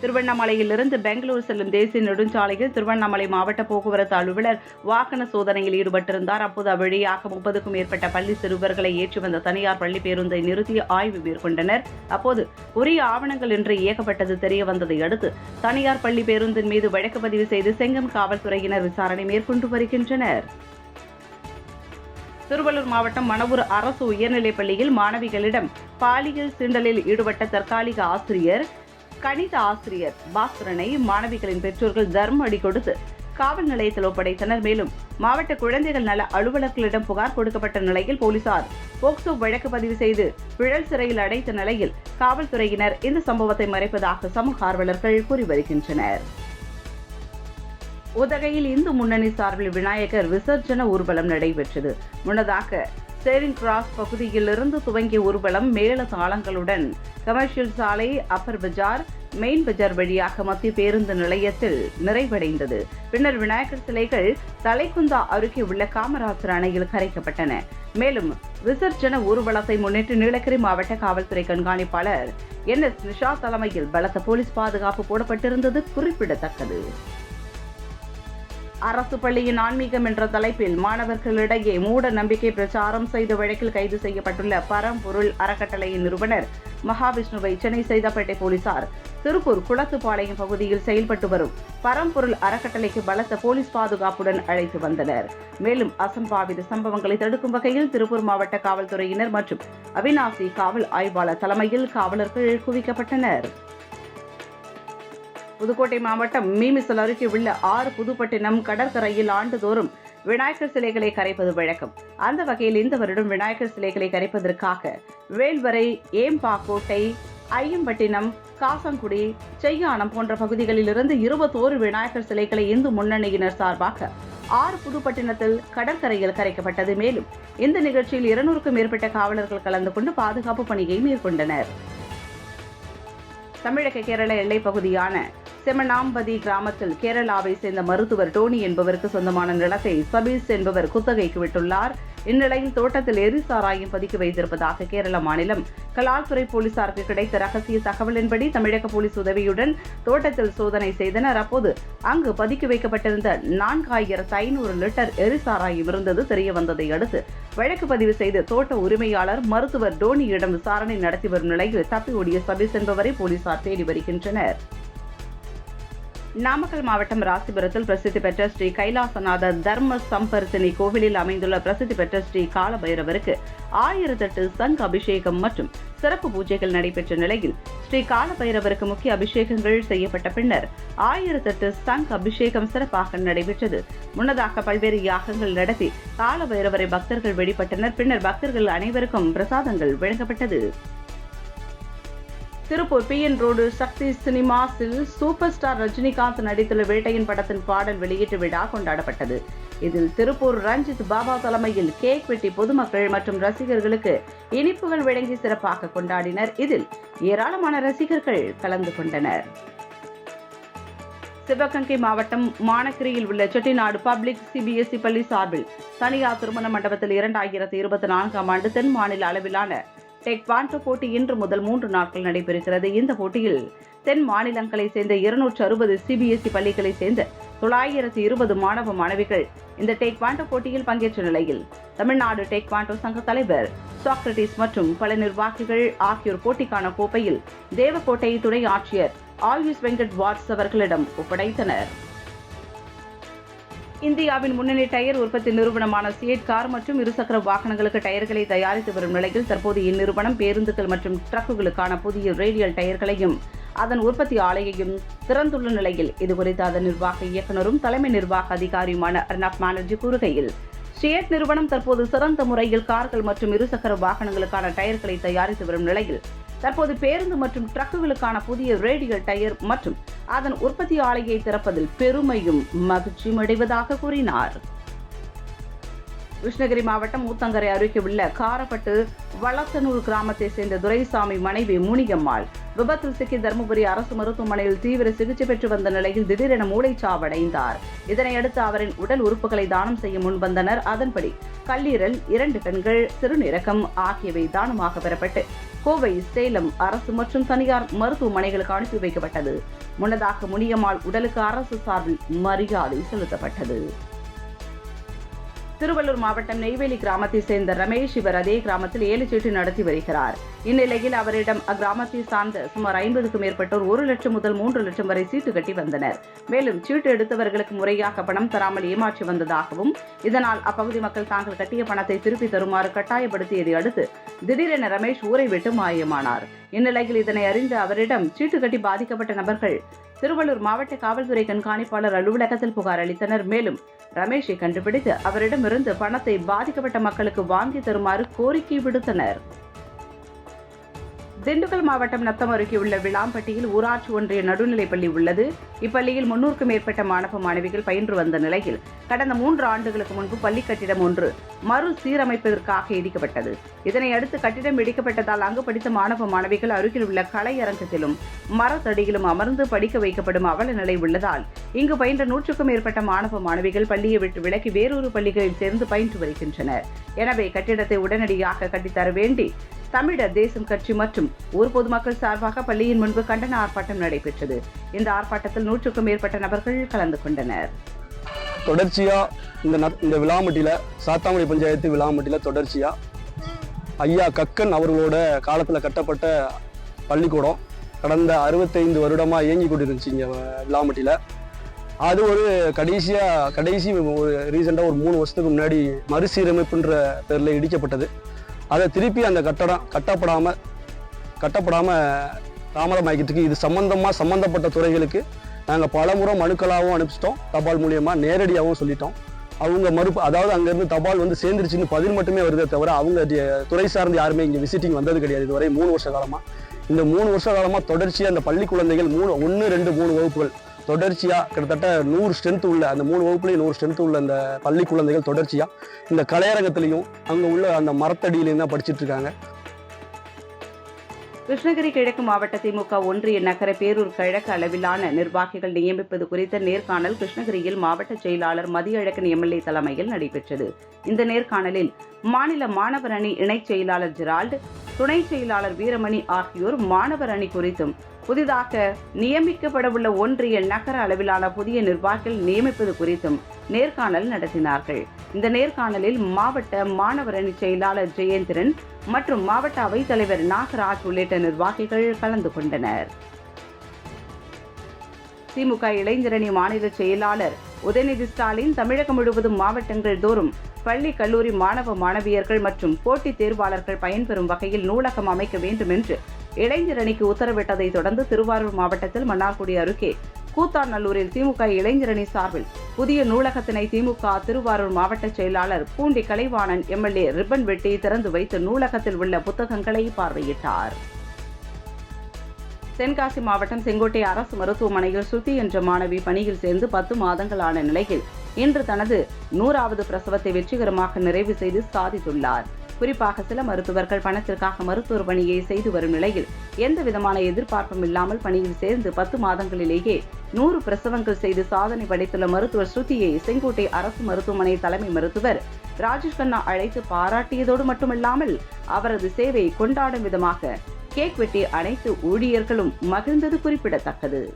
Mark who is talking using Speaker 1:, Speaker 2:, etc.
Speaker 1: திருவண்ணாமலையிலிருந்து பெங்களூரு செல்லும் தேசிய நெடுஞ்சாலையில் திருவண்ணாமலை மாவட்ட போக்குவரத்து அலுவலர் வாகன சோதனையில் ஈடுபட்டிருந்தார். அப்போது அவ்வழியாக முப்பதுக்கும் மேற்பட்ட பள்ளி சிறுவர்களை ஏற்றி வந்த தனியார் பள்ளி பேருந்தை நிறுத்தி ஆய்வு மேற்கொண்டனர். அப்போது உரிய ஆவணங்கள் இன்றி இயக்கப்பட்டது தெரிய வந்ததை அடுத்து தனியார் பள்ளி பேருந்தின் மீது வழக்கு பதிவு செய்து செங்கம் காவல்துறையினர் விசாரணை மேற்கொண்டு வருகின்றனர். திருவள்ளூர் மாவட்டம் மணவூர் அரசு உயர்நிலைப் பள்ளியில் மாணவிகளிடம் பாலியல் சீண்டலில் ஈடுபட்ட தற்காலிக ஆசிரியர் கணித ஆசிரியர் பாஸ்கரனை மாணவிகளின் பெற்றோர்கள் தர்ம அடி கொடுத்து காவல் நிலையத்தில் ஒப்படைத்தனர். மேலும் மாவட்ட குழந்தைகள் நல அலுவலர்களிடம் புகார் கொடுக்கப்பட்ட நிலையில் போலீசார் போக்சோ வழக்கு பதிவு செய்து பிழல் சிறையில் அடைத்த நிலையில் காவல்துறையினர் இந்த சம்பவத்தை மறைப்பதாக சமூக ஆர்வலர்கள் கூறி வருகின்றனர். உதகையில் இந்து முன்னணி சார்பில் விநாயகர் விசர்ஜன ஊர்வலம் நடைபெற்றது. முன்னதாக ஸ்டேரிங் கிராஸ் பகுதியிலிருந்து துவங்கிய ஊர்வலம் மேள தாளங்களுடன் கமர்ஷியல் சாலை அப்பர் பஜார் மெயின் பஜார் வழியாக மத்திய பேருந்து நிலையத்தில் நிறைவடைந்தது. பின்னர் விநாயகர் சிலைகள் தலைக்குந்தா அருகே உள்ள காமராஜர் அணையில் கரைக்கப்பட்டன. மேலும் விசர்ஜன ஊர்வலத்தை முன்னிட்டு நீலகிரி மாவட்ட காவல்துறை கண்காணிப்பாளர் என் எஸ் நிஷா தலைமையில் பலத்த போலீஸ் பாதுகாப்பு போடப்பட்டிருந்தது குறிப்பிடத்தக்கது. அரசு பள்ளியின் ஆன்மீகம் என்ற தலைப்பில் மாணவர்களிடையே மூட நம்பிக்கை பிரச்சாரம் செய்த வழக்கில் கைது செய்யப்பட்டுள்ள பரம்பொருள் அறக்கட்டளையின் நிறுவனர் மகாவிஷ்ணுவை சென்னை சைதாப்பேட்டை போலீசார் திருப்பூர் குளத்துப்பாளையம் பகுதியில் செயல்பட்டு வரும் பரம்பொருள் அறக்கட்டளைக்கு பலத்த போலீஸ் பாதுகாப்புடன் அழைத்து வந்தனர். மேலும் அசம்பாவித சம்பவங்களை தடுக்கும் வகையில் திருப்பூர் மாவட்ட காவல்துறையினர் மற்றும் அவினாசி காவல் ஆய்வாளர் தலைமையில் காவலர்கள் குவிக்கப்பட்டனர். புதுக்கோட்டை மாவட்டம் மீமிசல் அருகே உள்ள ஆறு புதுப்பட்டினம் கடற்கரையில் ஆண்டுதோறும் விநாயகர் சிலைகளை கரைப்பது வழக்கம். அந்த வகையில் இந்த வருடம் விநாயகர் சிலைகளை கரைப்பதற்காக வேல்வரை ஏம்பாக்கோட்டை ஐயம்பட்டினம் காசங்குடி செய்யானம் போன்ற பகுதிகளிலிருந்து இருபத்தோரு விநாயகர் சிலைகளை இந்து முன்னணியினர் சார்பாக ஆறு புதுப்பட்டினத்தில் கடற்கரையில் கரைக்கப்பட்டது. மேலும் இந்த நிகழ்ச்சியில் இருநூறுக்கும் மேற்பட்ட காவலர்கள் கலந்து கொண்டு பாதுகாப்பு பணியை மேற்கொண்டனர். தமிழக கேரள எல்லைப் பகுதியான செமனாம்பதி கிராமத்தில் கேரளாவை சேர்ந்த மருத்துவர் டோனி என்பவருக்கு சொந்தமான நிலத்தை சபீஸ் என்பவர் குத்தகைக்கு விட்டுள்ளார். இந்நிலையில் தோட்டத்தில் எரிசாராயம் பதுக்கி வைத்திருப்பதாக கேரள மாநிலம் கலால்துறை போலீசாருக்கு கிடைத்த ரகசிய தகவலின்படி தமிழக போலீஸ் உதவியுடன் தோட்டத்தில் சோதனை செய்தனர். அப்போது அங்கு பதுக்கி வைக்கப்பட்டிருந்த நான்காயிரத்து ஐநூறு லிட்டர் எரிசாராயம் இருந்தது தெரிய வந்ததை அடுத்து வழக்கு பதிவு செய்து தோட்ட உரிமையாளர் மருத்துவர் டோனியிடம் விசாரணை நடத்தி வரும் நிலையில் தப்பி ஓடிய சபீஸ் என்பவரை போலீசார் தேடி வருகின்றனர். நாமக்கல் மாவட்டம் ராசிபுரத்தில் பிரசித்தி பெற்ற ஸ்ரீ கைலாசநாதர் தர்ம சம்பர்த்தினி கோவிலில் அமைந்துள்ள பிரசித்தி பெற்ற ஸ்ரீ காலபைரவருக்கு ஆயிரத்தெட்டு சங்க் அபிஷேகம் மற்றும் சிறப்பு பூஜைகள் நடைபெற்ற நிலையில் ஸ்ரீ காலபைரவருக்கு முக்கிய அபிஷேகங்கள் செய்யப்பட்ட பின்னர் ஆயிரத்தெட்டு சங்க் அபிஷேகம் சிறப்பாக நடைபெற்றது. முன்னதாக பல்வேறு யாகங்கள் நடத்தி காலபைரவரை பக்தர்கள் வெளிப்பட்டனர் பின்னர் பக்தர்கள் அனைவருக்கும் பிரசாதங்கள் வழங்கப்பட்டது. Tiruppur P N road Sakthi சினிமாஸில் super star Rajinikanth நடித்துள்ள வேட்டையின் படத்தின் பாடல் வெளியீட்டு விழா கொண்டாடப்பட்டது. இதில் திருப்பூர் ரஞ்சித் பாபா தலைமையில் கேக் வெட்டி பொதுமக்கள் மற்றும் ரசிகர்களுக்கு இனிப்புகள் வழங்கி சிறப்பாக கொண்டாடினர். இதில் ஏராளமான ரசிகர்கள் கலந்து கொண்டனர். சிவகங்கை மாவட்டம் மானக்கிரியில் உள்ள செட்டிநாடு பப்ளிக் சிபிஎஸ்இ பள்ளி சார்பில் தனியார் திருமண மண்டபத்தில் இரண்டாயிரத்தி இருபத்தி நான்காம் ஆண்டு தென் மாநில அளவிலான டெக்வாண்டோ போட்டி இன்று முதல் மூன்று நாட்கள் நடைபெறுகிறது. இந்த போட்டியில் தென் மாநிலங்களைச் சேர்ந்த இருநூற்று அறுபது சிபிஎஸ்இ பள்ளிகளைச் சேர்ந்த தொள்ளாயிரத்து இருபது மாணவ மாணவிகள் இந்த டேக்வாண்டோ போட்டியில் பங்கேற்ற நிலையில் தமிழ்நாடு டேக்வாண்டோ சங்க தலைவர் சாக்ரட்டிஸ் மற்றும் பல நிர்வாகிகள் ஆகியோர் போட்டிக்கான கோப்பையில் தேவக்கோட்டை துணை ஆட்சியர் ஆயுஷ் வெங்கட் வாட்ஸ் அவர்களிடம் ஒப்படைத்தனர். இந்தியாவின் முன்னணி டயர் உற்பத்தி நிறுவனமான சியட் கார் மற்றும் இருசக்கர வாகனங்களுக்கு டயர்களை தயாரித்து வரும் நிலையில் தற்போது இந்நிறுவனம் பேருந்துகள் மற்றும் ட்ரக்குகளுக்கான புதிய ரேடியல் டயர்களையும் அதன் உற்பத்தி ஆலையையும் திறந்துள்ள நிலையில். இதுகுறித்து அதன் நிர்வாக இயக்குநரும் தலைமை நிர்வாக அதிகாரியுமான அர்னாப் பானர்ஜி கூறுகையில் ஷியட் நிறுவனம் தற்போது சிறந்த முறையில் கார்கள் மற்றும் இருசக்கர வாகனங்களுக்கான டயர்களை தயாரித்து வரும் நிலையில் தற்போது பேருந்து மற்றும் ட்ரக்குகளுக்கான புதிய ரேடியல் டயர் மற்றும் அதன் உற்பத்தி ஆலையை திறப்பதில் பெருமையும் மகிழ்ச்சியும் அடைவதாக கூறினார். கிருஷ்ணகிரி மாவட்டம் ஊத்தங்கரை அருகே உள்ள காரப்பட்டு வளத்தனூர் கிராமத்தை சேர்ந்த துரைசாமி மனைவி முனியம்மாள் விபத்தில் சிக்கி தருமபுரி அரசு மருத்துவமனையில் தீவிர சிகிச்சை பெற்று வந்த நிலையில் திடீரென மூளைச்சாவடைந்தார். இதனையடுத்து அவரின் உடல் உறுப்புகளை தானம் செய்ய முன்வந்தனர். அதன்படி கல்லீரல் இரண்டு கண்கள் சிறுநீரகம் ஆகியவை தானமாக பெறப்பட்டு கோவை சேலம் அரசு மற்றும் தனியார் மருத்துவமனைகளுக்கு அனுப்பி வைக்கப்பட்டது. முன்னதாக முனியம்மாள் உடலுக்கு அரசு சார்பில் மரியாதை செலுத்தப்பட்டது. திருவள்ளூர் மாவட்டம் நெய்வேலி கிராமத்தை சேர்ந்த ரமேஷ் இவர் அதே கிராமத்தில் ஏழு சீட்டு நடத்தி வருகிறார். இந்நிலையில் அவரிடம் அக்கிராமத்தை சார்ந்த சுமார் ஐம்பதுக்கும் மேற்பட்டோர் ஒரு லட்சம் முதல் மூன்று லட்சம் வரை சீட்டு கட்டி வந்தனர். மேலும் சீட்டு எடுத்தவர்களுக்கு முறையாக பணம் தராமல் ஏமாற்றி வந்ததாகவும் இதனால் அப்பகுதி மக்கள் தாங்கள் கட்டிய பணத்தை திருப்பி தருமாறு கட்டாயப்படுத்தியதை அடுத்து திடீரென ரமேஷ் ஊரை விட்டு மாயமானார். இந்நிலையில் இதனை அறிந்த அவரிடம் சீட்டு கட்டி பாதிக்கப்பட்ட நபர்கள் திருவள்ளூர் மாவட்ட காவல்துறை கண்காணிப்பாளர் அலுவலகத்தில் புகார் அளித்தனர். மேலும் ரமேஷை கண்டுபிடித்து அவரிடமிருந்து பணத்தை பாதிக்கப்பட்ட மக்களுக்கு வாங்கி தருமாறு கோரிக்கை விடுத்தனர். திண்டுக்கல் மாவட்டம் நத்தம் அருகே உள்ள விளாம்பட்டியில் ஊராட்சி ஒன்றிய நடுநிலைப்பள்ளி உள்ளது. இப்பள்ளியில் முன்னூறுக்கும் மேற்பட்ட மாணவ மாணவிகள் பயின்று வந்த நிலையில் கடந்த மூன்று ஆண்டுகளுக்கு முன்பு பள்ளி கட்டிடம் ஒன்று மறு சீரமைப்பதற்காக இடிக்கப்பட்டது. இதனை அடுத்து கட்டிடம் இடிக்கப்பட்டதால் அங்கு படித்த மாணவ மாணவிகள் அருகில் உள்ள கலையரங்கத்திலும் மரத்தடியிலும் அமர்ந்து படிக்க வைக்கப்படும் அவல நிலை உள்ளதால் இங்கு பயின்ற நூற்றுக்கும் மேற்பட்ட மாணவ மாணவிகள் பள்ளியை விட்டு விலக்கி வேறொரு பள்ளிகளில் சேர்ந்து பயின்று வருகின்றனர். எனவே கட்டிடத்தை உடனடியாக கட்டித்தர வேண்டி தமிழர் தேசம் கட்சி மற்றும் ஊர் பொதுமக்கள் சார்பாக பள்ளியின் முன்பு கண்டன ஆர்ப்பாட்டம் நடைபெற்றது. இந்த ஆர்ப்பாட்டத்தில் நூற்றுக்கும் மேற்பட்ட நபர்கள் கலந்து கொண்டனர்.
Speaker 2: தொடர்ச்சியா இந்த இந்த விழாமட்டியில சாத்தாமணி பஞ்சாயத்து விழாமட்டியில தொடர்ச்சியா ஐயா கக்கன் அவர்களோட காலத்துல கட்டப்பட்ட பள்ளிக்கூடம் கடந்த அறுபத்தைந்து வருடமா இயங்கி கொண்டிருந்துச்சு இங்க வ- அது ஒரு கடைசியா கடைசி ஒரு ரீசெண்டாக ஒரு மூணு வருஷத்துக்கு முன்னாடி மறுசீரமைப்புன்ற பேர்ல இடிக்கப்பட்டது. அதை திருப்பி அந்த கட்டடம் கட்டப்படாமல் கட்டப்படாமல் தாமதமாக்கிட்டு இது சம்மந்தமாக சம்மந்தப்பட்ட துறைகளுக்கு நாங்கள் பலமுறை மனுக்களாகவும் அனுப்பிச்சிட்டோம். தபால் மூலியமாக நேரடியாகவும் சொல்லிட்டோம். அவங்க மறுப்பு அதாவது அங்கேருந்து தபால் வந்து சேர்ந்துருச்சுன்னு பதில் மட்டுமே வருதே தவிர அவங்க துறை சார்ந்து யாருமே இங்கே விசிட்டிங் வந்தது கிடையாது இதுவரை மூணு வருஷ காலமாக இந்த மூணு வருஷ காலமாக தொடர்ச்சியாக அந்த பள்ளி குழந்தைகள் மூணு ஒன்று ரெண்டு மூணு வகுப்புகள் தொடர்ச்சியாக கிட்டத்தட்ட நூறு ஸ்ட்ரென்த் உள்ள அந்த மூணு வகுப்புலேயும் நூறு ஸ்ட்ரென்த் உள்ள அந்த பள்ளி குழந்தைகள் தொடர்ச்சியாக இந்த கலையரங்கத்திலையும் அங்கே உள்ள அந்த மரத்தடியிலையும் தான் படிச்சுட்டு இருக்காங்க.
Speaker 1: கிருஷ்ணகிரி கிழக்கு மாவட்ட திமுக ஒன்றிய நகர பேரூர் கிழக்கு அளவிலான நிர்வாகிகள் நியமிப்பது குறித்த நேர்காணல் கிருஷ்ணகிரியில் மாவட்ட செயலாளர் மதியழகன் எம்எல்ஏ தலைமையில் நடைபெற்றது. இந்த நேர்காணலில் மாநில மாணவர் அணி இணைச் செயலாளர் ஜெரால்டு துணை செயலாளர் வீரமணி ஆகியோர் மாணவர் அணி குறித்தும் புதிதாக நியமிக்கப்படவுள்ள ஒன்றிய நகர அளவிலான புதிய நிர்வாகிகள் நியமிப்பது குறித்தும் நேர்காணல் நடத்தினார்கள். இந்த நேர்காணலில் மாவட்ட மாணவர் அணி செயலாளர் ஜெயேந்திரன் மற்றும் மாவட்ட அவைத்தலைவர் நாகராஜ் உள்ளிட்ட நிர்வாகிகள் கலந்து கொண்டனர். திமுக இளைஞரணி மாநில செயலாளர் உதயநிதி ஸ்டாலின் தமிழகம் முழுவதும் மாவட்டங்கள் தோறும் பள்ளி கல்லூரி மாணவ மாணவியர்கள் மற்றும் போட்டித் தேர்வாளர்கள் பயன்பெறும் வகையில் நூலகம் அமைக்க வேண்டும் என்று இளைஞரணிக்கு உத்தரவிட்டதை தொடர்ந்து திருவாரூர் மாவட்டத்தில் மன்னார்குடி அருகே கூத்தாநல்லூரில் திமுக இளைஞரணி சார்பில் புதிய நூலகத்தினை திமுக திருவாரூர் மாவட்ட செயலாளர் பூண்டி கலைவாணன் எம்எல்ஏ ரிப்பன் வெட்டி திறந்து வைத்து நூலகத்தில் உள்ள புத்தகங்களை பார்வையிட்டார். தென்காசி மாவட்டம் செங்கோட்டை அரசு மருத்துவமனையில் ஸ்ருதி என்ற மாணவி பணியில் சேர்ந்து பத்து மாதங்களான நிலையில் இன்று தனது நூறாவது பிரசவத்தை வெற்றிகரமாக நிறைவு செய்து சாதித்துள்ளார். குறிப்பாக சில மருத்துவர்கள் பணத்திற்காக மருத்துவர் பணியை செய்து வரும் நிலையில் எந்த விதமான எதிர்பார்ப்பும் இல்லாமல் பணியில் சேர்ந்து பத்து மாதங்களிலேயே நூறு பிரசவங்கள் செய்து சாதனை படைத்துள்ள மருத்துவர் ஸ்ருதியை செங்கோட்டை அரசு மருத்துவமனை தலைமை மருத்துவர் ராஜேஷ் கண்ணா அழைத்து பாராட்டியதோடு மட்டுமில்லாமல் அவரது சேவையை கொண்டாடும் விதமாக கேக் வெட்டி அனைத்து ஊழியர்களும் மகிழ்ந்தது குறிப்பிடத்தக்கது.